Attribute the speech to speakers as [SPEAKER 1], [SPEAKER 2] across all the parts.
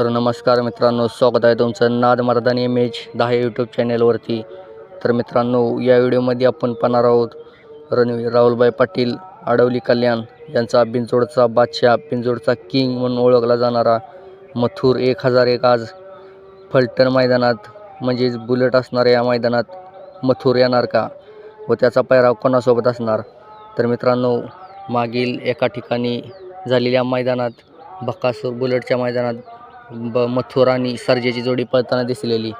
[SPEAKER 1] तर नमस्कार मित्रांनो स्वागत आहे तुमचं नाद मर्दानी इमेज दहा यूट्यूब चॅनेलवरती तर मित्रांनो या व्हिडिओमध्ये आपण पाहणार आहोत रणवीर राहुलभाई पाटील आडवली कल्याण यांचा बिंजोडचा बादशाह बिंजोडचा किंग म्हणून ओळखला जाणारा मथुर एक हजार एक आज फलटण मैदानात म्हणजेच बुलेट असणाऱ्या या मैदानात मथुर येणार का? व त्याचा पैराव कोणासोबत असणार? तर मित्रांनो मागील एका ठिकाणी झालेल्या मैदानात बकासूर बुलेटच्या मैदानात ब मथुर आणि सर्जेची जोडी पळताना दिसलेली.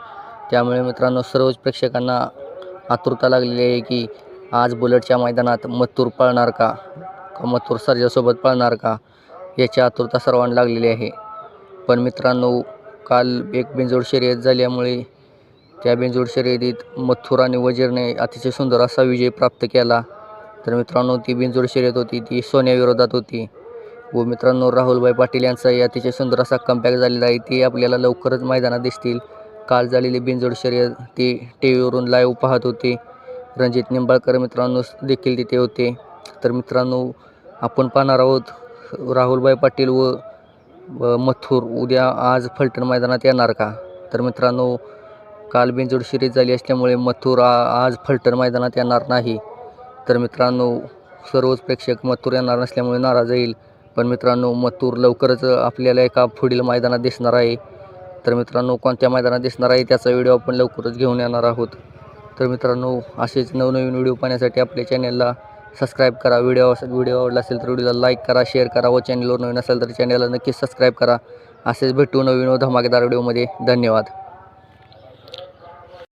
[SPEAKER 1] त्यामुळे मित्रांनो सर्वच प्रेक्षकांना आतुरता लागलेली आहे की आज बुलेटच्या मैदानात मथुर पळणार का? मथूर मथुर सर्जासोबत पळणार का? याची आतुरता सर्वांना लागलेली आहे. पण मित्रांनो काल एक बिंजोड शर्यत झाल्यामुळे त्या बिंजोड शर्यतीत मथुर आणि वजीरने अतिशय सुंदर असा विजय प्राप्त केला. तर मित्रांनो ती बिंजोड शर्यत होती ती सोन्याविरोधात होती. व मित्रांनो राहुलभाई पाटील यांचाही अतिशय सुंदर असा कमबॅक झालेला आहे. ते आपल्याला लवकरच मैदानात दिसतील. काल झालेली बिंजोड शर्यत ती टी व्हीवरून लाईव्ह पाहत होते. रणजित निंबाळकर मित्रांनो देखील तिथे होते. तर मित्रांनो आपण पाहणार आहोत राहुलभाई पाटील व मथुर उद्या आज फलटण मैदानात येणार का? तर मित्रांनो काल बिंजोड शर्यत झाली असल्यामुळे मथुर आज फलटण मैदानात येणार नाही. तर मित्रांनो सर्वच प्रेक्षक मथुर येणार नसल्यामुळे नाराज येईल पण मित्रांनो मथुर लवकरच आपल्याला एका पुढील मैदानात दिसणार आहे. तर मित्रांनो कोणत्या मैदानात दिसणार आहे त्याचा व्हिडिओ आपण लवकरच घेऊन येणार आहोत. तर मित्रांनो असेच नवनवीन व्हिडिओ पाहण्यासाठी आपल्या चॅनलला सबस्क्राईब करा. व्हिडिओ व्हिडिओ आवडला असेल तर व्हिडिओला लाईक करा शेअर करा व चॅनलवर नवीन असेल तर चॅनलला नक्कीच सबस्क्राईब करा. असेच भेटू नवीन व धमाकेदार व्हिडिओमध्ये. धन्यवाद.